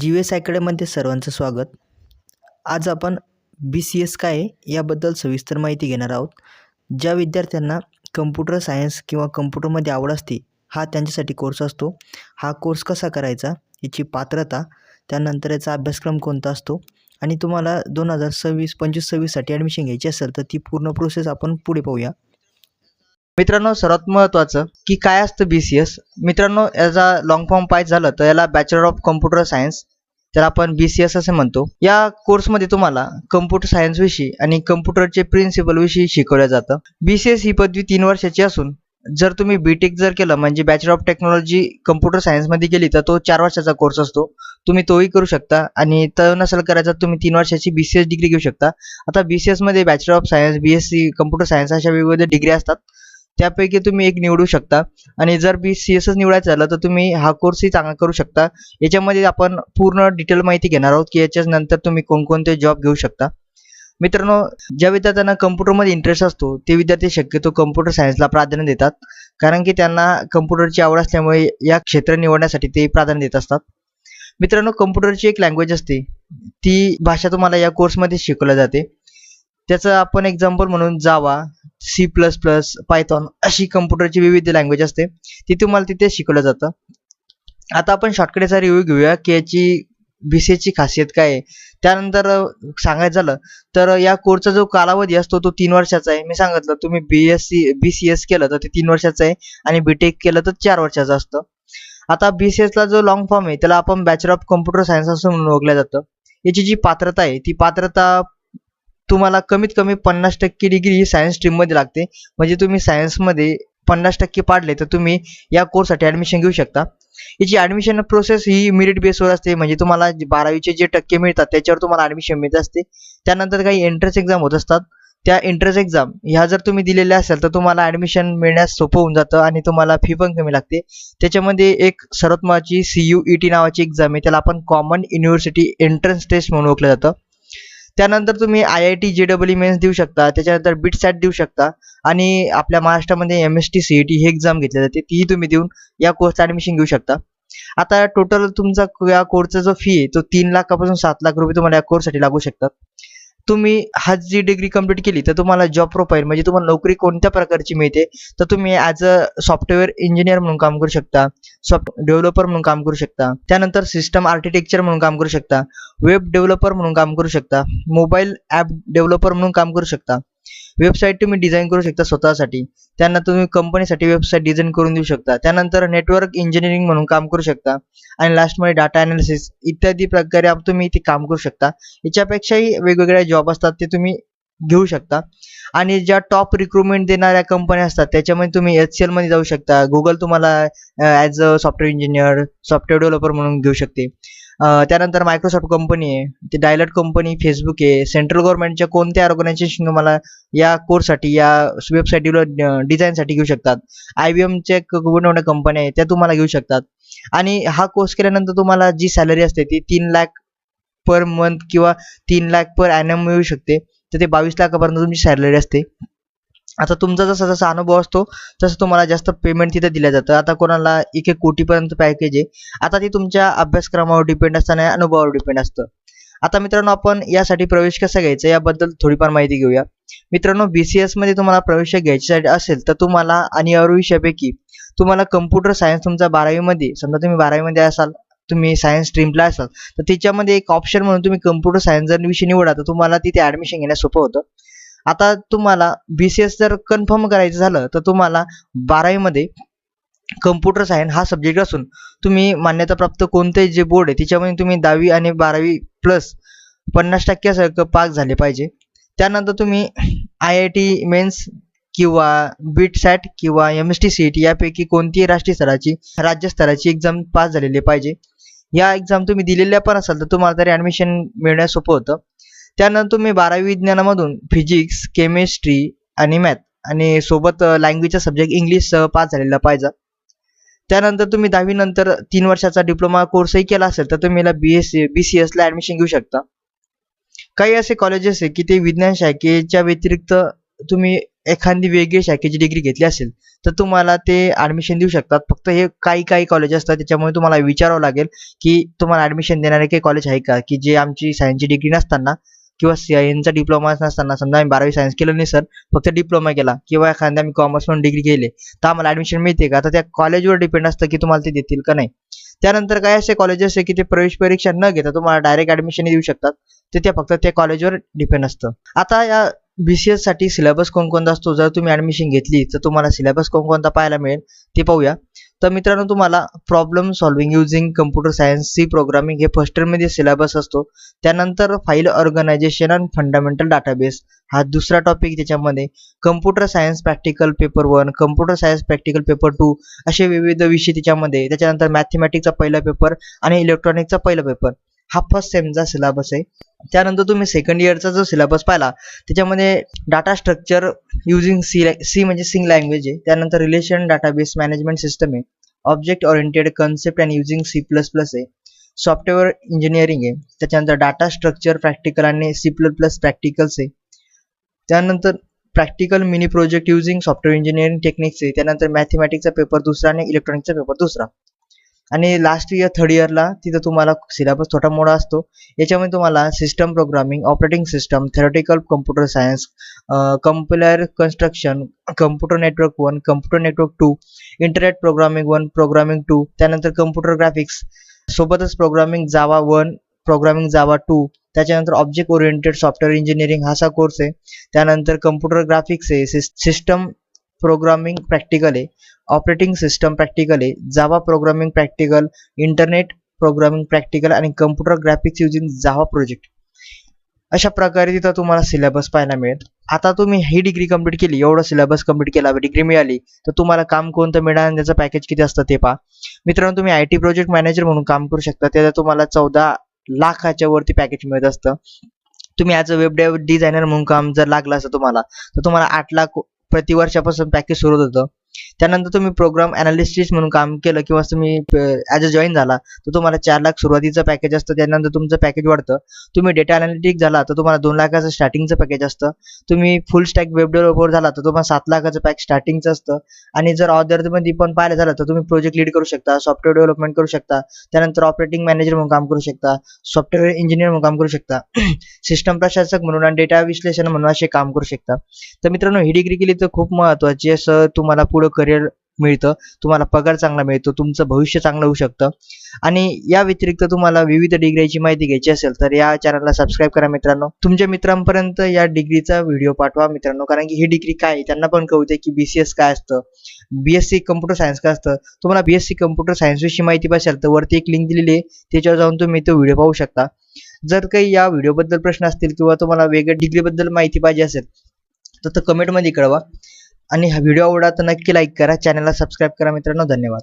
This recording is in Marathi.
जी एस अकॅडमीमध्ये सर्वांचं स्वागत. आज आपण बी सी एस काय आहे याबद्दल सविस्तर माहिती घेणार आहोत. ज्या विद्यार्थ्यांना कम्प्युटर सायन्स किंवा कम्प्युटरमध्ये आवड असते हा त्यांच्यासाठी कोर्स असतो. हा कोर्स कसा करायचा याची पात्रता त्यानंतर याचा अभ्यासक्रम कोणता असतो आणि तुम्हाला दोन हजार सव्वीस पंचवीस सव्वीससाठी ॲडमिशन घ्यायची असेल तर ती पूर्ण प्रोसेस आपण पुढे पाहूया. मित्रांनो सर्वात महत्त्वाचं की काय असतं बी सी एस मित्रांनो याचा लॉंग फॉर्म पाहिजे झालं तर याला बॅचलर ऑफ कम्प्युटर सायन्स त्याला आपण बी सी एस असे म्हणतो. या कोर्समध्ये तुम्हाला कम्प्युटर सायन्सविषयी आणि कम्प्युटरचे प्रिन्सिपलविषयी शिकवलं जातं. बी सी एस ही पदवी तीन वर्षाची असून जर तुम्ही बी टेक जर केलं म्हणजे बॅचलर ऑफ टेक्नॉलॉजी कम्प्युटर सायन्समध्ये गेली तर तो चार वर्षाचा कोर्स असतो. तुम्ही तोही करू शकता आणि तर नसेल करायचा तुम्ही तीन वर्षाची बी सी एस डिग्री घेऊ शकता. आता बी सी एसमध्ये bachelor of science B S C computer science अशा वेगवेगळ्या डिग्री असतात. त्यापैकी तुम्ही एक निवडू शकता. आणि जर बी सी एसच निवडायचं झालं तर तुम्ही हा कोर्सही चांगला करू शकता. याच्यामध्ये आपण पूर्ण डिटेल माहिती घेणार आहोत की याच्याच नंतर तुम्ही कोणकोणते जॉब घेऊ शकता. मित्रांनो ज्या विद्यार्थ्यांना कम्प्युटरमध्ये इंटरेस्ट असतो ते विद्यार्थी शक्यतो कम्प्युटर सायन्सला प्राधान्य देतात. कारण की त्यांना कम्प्युटरची आवड असल्यामुळे या क्षेत्र निवडण्यासाठी ते प्राधान्य देत असतात. मित्रांनो कम्प्युटरची एक लँग्वेज असते. ती भाषा तुम्हाला या कोर्समध्ये शिकवल्या जाते. त्याचं आपण एक्झाम्पल म्हणून Java C plus plus Python अशी कम्प्युटरची विविध लँग्वेज असते. ती तुम्हाला तिथे शिकवलं जातं. आता आपण शॉर्टकटचा रिव्ह्यू घेऊया की याची बी सी एची खासियत काय आहे. त्यानंतर सांगायचं झालं तर या कोर्सचा जो कालावधी असतो तो तीन वर्षाचा आहे. मी सांगितलं तुम्ही B S C B C S केलं तर ते तीन वर्षाचं आहे आणि बी टेक केलं तर चार वर्षाचं असतं. आता बी सी एसला जो लॉंग फॉर्म आहे त्याला आपण बॅचलर ऑफ कम्प्युटर सायन्स असं म्हणून ओळखलं जातं. याची जी पात्रता आहे ती पात्रता तुम्हाला कमीत कमी पन्नास टक्के डिग्री ही सायन्स स्ट्रीममध्ये लागते. म्हणजे तुम्ही सायन्समध्ये पन्नास टक्के पाडले तर तुम्ही या कोर्ससाठी ॲडमिशन घेऊ शकता. याची ॲडमिशन प्रोसेस ही मेरिट बेसवर असते. म्हणजे तुम्हाला बारावीचे जे टक्के मिळतात त्याच्यावर तुम्हाला ॲडमिशन मिळत असते. त्यानंतर काही एंट्रन्स एक्झाम होत असतात. त्या एंट्रन्स एक्झाम ह्या जर तुम्ही दिलेल्या असेल तर तुम्हाला ॲडमिशन मिळण्यास सोपं होऊन जातं आणि तुम्हाला फी पण कमी लागते. त्याच्यामध्ये एक सर्वात महत्त्वाची सी यू ई टी नावाची एक्झाम आहे. त्याला आपण कॉमन युनिव्हर्सिटी एंट्रन्स टेस्ट म्हणून ओळखलं जातं. त्यानंतर तुम्ही I I T J double E Mains देऊ शकता. त्याच्यानंतर बिट सॅट देऊ शकता. आणि आपल्या महाराष्ट्रामध्ये M S T C E T ही एक्झाम घेतली जाते. तीही तुम्ही देऊन या कोर्सचं ॲडमिशन घेऊ शकता. आता टोटल तुमचा या कोर्सचा जो फी आहे तो तीन लाखापासून सात लाख रुपये तुम्हाला या कोर्ससाठी लागू शकतात. तुम्ही हा जी डिग्री कंप्लीट केली तर तुम्हाला जॉब प्रोफाईल म्हणजे तुम्हाला नोकरी कोणत्या प्रकारची मिळते तर तुम्ही ॲज अ सॉफ्टवेअर इंजिनियर म्हणून काम करू शकता सॉफ्ट डेव्हलपर म्हणून काम करू शकता त्यानंतर सिस्टम आर्किटेक्चर म्हणून काम करू शकता वेब डेव्हलपर म्हणून काम करू शकता मोबाईल ॲप डेव्हलपर म्हणून काम करू शकता. वेबसाईट तुम्ही डिझाईन करू शकता स्वतःसाठी. त्यांना तुम्ही कंपनीसाठी वेबसाईट डिझाईन करून देऊ शकता. त्यानंतर नेटवर्क इंजिनिअरिंग म्हणून काम करू शकता. आणि लास्टमध्ये डाटा अनालिसिस इत्यादी प्रकारे तुम्ही इथे काम करू शकता. याच्यापेक्षाही वेगवेगळ्या जॉब असतात ते तुम्ही घेऊ शकता. आणि ज्या टॉप रिक्रुटमेंट देणाऱ्या कंपन्या असतात त्याच्यामध्ये तुम्ही एच सी एलमध्ये जाऊ शकता. गुगल तुम्हाला as a software engineer software developer म्हणून घेऊ शकते. त्यानंतर मायक्रोसॉफ्ट कंपनी आहे. ते डायलट कंपनी फेसबुक आहे. सेंट्रल गव्हर्नमेंटच्या कोणत्या ऑर्गनायझेशन तुम्हाला या कोर्ससाठी या वेबसाईट डिझाईनसाठी घेऊ शकतात? आय बी एमच्या कोणत्या कंपन्या आहे. त्या तुम्हाला घेऊ शकतात. आणि हा कोर्स केल्यानंतर तुम्हाला जी सॅलरी असते ती तीन लाख पर मंथ किंवा तीन लाख पर ॲनम मिळू शकते. तर ते बावीस लाखापर्यंत तुमची सॅलरी असते. आता तुमचा जसा जसा अनुभव असतो तसं तुम्हाला जास्त पेमेंट तिथं दिलं जातं. आता कोणाला एक एक कोटीपर्यंत पॅकेज आहे आता ते तुमच्या अभ्यासक्रमावर डिपेंड असतं आणि अनुभवावर डिपेंड असतं. आता मित्रांनो आपण यासाठी प्रवेश कसा घ्यायचा याबद्दल थोडीफार माहिती घेऊया. मित्रांनो बी सी एसमध्ये तुम्हाला प्रवेश घ्यायच्यासाठी असेल तर तुम्हाला आणि अरू विषयापैकी तुम्हाला कम्प्युटर सायन्स तुमचा बारावीमध्ये समजा तुम्ही बारावीमध्ये असाल तुम्ही सायन्स स्ट्रीमला असाल तर त्याच्यामध्ये एक ऑप्शन म्हणून तुम्ही कम्प्युटर सायन्स जर विषय निवडा तर तुम्हाला तिथे ॲडमिशन घेण्यास सोपं होतं. आता तुम्हाला बी सी एस जर कन्फर्म करायचं झालं तर तुम्हाला बारावीमध्ये कम्प्युटर सायन्स हा सब्जेक्ट असून तुम्ही मान्यताप्राप्त कोणते जे बोर्ड आहे त्याच्यामध्ये तुम्ही दहावी आणि बारावी प्लस पन्नास टक्क्यासारखं पास झाले पाहिजे. त्यानंतर तुम्ही आय आय टी मेन्स किंवा बीट सॅट किंवा M S T C T यापैकी कोणतीही राष्ट्रीय स्तराची राज्यस्तराची एक्झाम पास झालेली पाहिजे. या एक्झाम तुम्ही दिलेल्या पण असाल तर तुम्हाला तरी ॲडमिशन मिळण्यास सोपं होतं. त्यानंतर तुम्ही बारावी विज्ञानामधून फिजिक्स केमिस्ट्री आणि मॅथ आणि सोबत लँग्वेजचा सब्जेक्ट इंग्लिश पास झालेला पाहिजे. त्यानंतर तुम्ही दहावी नंतर तीन वर्षाचा डिप्लोमा कोर्सही केला असेल तर तुम्ही बी एस बी सी एसला ॲडमिशन घेऊ शकता. काही असे कॉलेजेस आहे की ते विज्ञान शाखेच्या व्यतिरिक्त तुम्ही एखादी वेगळी शाखेची डिग्री घेतली असेल तर तुम्हाला ते ॲडमिशन देऊ शकतात. फक्त हे काही काही कॉलेज असतात त्याच्यामुळे तुम्हाला विचारावं लागेल की तुम्हाला ॲडमिशन देणारे काही कॉलेज आहे का? की जे आमची सायन्सची डिग्री नसताना किंवा सायन्सचा डिप्लोमा नसताना समजा आम्ही बारावी सायन्स केलं नाही सर फक्त डिप्लोमा केला किंवा एखाद्या मी कॉमर्स म्हणून डिग्री केली तर आम्हाला ॲडमिशन मिळते का? तर त्या कॉलेजवर डिपेंड असतं की तुम्हाला ते देतील का नाही. त्यानंतर काय असे कॉलेजेस आहे की ते प्रवेश परीक्षा न घेता तुम्हाला डायरेक्ट ॲडमिशन देऊ शकतात. ते त्या फक्त त्या कॉलेजवर डिपेंड असतं. आता या बी सी एससाठी सिलेबस कोणकोणता असतो? जर तुम्ही ॲडमिशन घेतली तर तुम्हाला सिलेबस कोणकोणता पाहायला मिळेल? ते पाहूया. तर मित्रांनो तुम्हाला problem solving using computer science C programming हे फर्स्ट इयरमध्ये सिलेबस असतो. त्यानंतर file organisation and fundamental database हा दुसरा टॉपिक त्याच्यामध्ये. Computer science practical paper one computer science practical paper two असे विविध विषय त्याच्यामध्ये. त्याच्यानंतर मॅथमॅटिक्सचा पहिला पेपर आणि इलेक्ट्रॉनिकचा पहिला पेपर हा फर्स्ट सेमचा सिलेबस आहे. त्यानंतर तुम्ही सेकंड इयरचा जो सिलेबस पाहिला त्याच्यामध्ये data structure using C C म्हणजे सिंग लँग्वेज आहे. त्यानंतर रिलेशन डाटाबेस मॅनेजमेंट सिस्टम आहे. Object oriented concept and using C plus plus आहे. सॉफ्टवेअर इंजिनिअरिंग आहे. त्याच्यानंतर डाटा स्ट्रक्चर प्रॅक्टिकल आणि सी प्लस प्लस प्रॅक्टिकल्स आहे. त्यानंतर practical mini project using software engineering techniques आहे. त्यानंतर मॅथमॅटिक्सचा पेपर दुसरा आणि इलेक्ट्रॉनिकचा पेपर दुसरा. आणि लास्ट इयर थर्ड इयरला तिथं तुम्हाला सिलेबस थोडा मोठा असतो. याच्यामध्ये तुम्हाला system programming operating system theoretical computer science compiler construction computer network one computer network two internet programming one programming two त्यानंतर कम्प्युटर ग्राफिक्स सोबतच programming Java one programming Java two त्याच्यानंतर ऑब्जेक्ट ओरिएंटेड सॉफ्टवेअर इंजिनिअरिंग हा असा कोर्स आहे. त्यानंतर कम्प्युटर ग्राफिक्स आहे सिस्टम प्रोग्रामिंग प्रॅक्टिकल आहे. ऑपरेटिंग सिस्टम प्रॅक्टिकल आहे Java programming practical internet programming practical आणि computer graphics using Java project. अशा प्रकारे तिथं तुम्हाला सिलेबस पाहायला मिळेल. आता तुम्ही ही डिग्री कंप्लीट केली एवढं सिलेबस कंप्लीट केला डिग्री मिळाली तर तुम्हाला काम कोणतं मिळणार आणि त्याचं पॅकेज किती असतं ते पहा. मित्रांनो तुम्ही आय टी प्रोजेक्ट मॅनेजर म्हणून काम करू शकता त्याला तुम्हाला चौदा लाखाच्या वरती पॅकेज मिळत असतं. तुम्ही ॲज अ वेब डिझायनर म्हणून काम जर लागलं असतं तुम्हाला तर तुम्हाला आठ लाख प्रति वर्षापासून पॅकेज सुरू होतं. त्यानंतर तुम्ही प्रोग्राम अनालिस्टिस म्हणून काम केलं किंवा तुम्ही ॲज अ जॉईन झाला तर तुम्हाला चार लाख सुरुवातीचं पॅकेज असतं त्यानंतर तुमचं पॅकेज वाढतं. तुम्ही डेटा अनालिटिक झाला तर तुम्हाला दोन लाखाचं स्टार्टिंगचं पॅकेज असतं. तुम्ही फुल स्टॅक वेब डेव्हलपर झाला तर तुम्हाला सात लाखाचं पॅक स्टार्टिंगचं असतं. आणि जर ऑदरमध्ये पण पाहिलं झालं तर तुम्ही प्रोजेक्ट लीड करू शकता सॉफ्टवेअर डेव्हलपमेंट करू शकता त्यानंतर ऑपरेटिंग मॅनेजर म्हणून काम करू शकता सॉफ्टवेअर इंजिनियर म्हणून काम करू शकता सिस्टम प्रशासक म्हणून आणि डेटा विश्लेषण म्हणून असे काम करू शकता. तर मित्रांनो ही डिग्री केली तर खूप महत्वाची असं तुम्हाला पुढे करिअर मिळतं तुम्हाला पगार चांगला मिळतो तुमचं भविष्य चांगलं होऊ शकतं. आणि या व्यतिरिक्त तुम्हाला विविध डिग्रीची माहिती घ्यायची असेल तर या चॅनलला सबस्क्राईब करा मित्रांनो. तुमच्या मित्रांपर्यंत या डिग्रीचा व्हिडिओ पाठवा मित्रांनो कारण की ही डिग्री काय आहे? त्यांना पण कळते की बी सी एस काय असतं. B S C computer science काय असतं? तुम्हाला बी एस सी कम्प्युटर सायन्सविषयी माहिती पाहिजे असेल तर वरती एक लिंक दिलेली आहे. त्याच्यावर जाऊन तुम्ही तो व्हिडिओ पाहू शकता. जर काही या व्हिडिओबद्दल प्रश्न असतील किंवा तुम्हाला वेगळ्या डिग्रीबद्दल माहिती पाहिजे असेल तर तो कमेंटमध्ये कळवा. आणि हा व्हिडिओ आवडला तर नक्की लाईक करा. चॅनलला सबस्क्राईब करा मित्रांनो. धन्यवाद.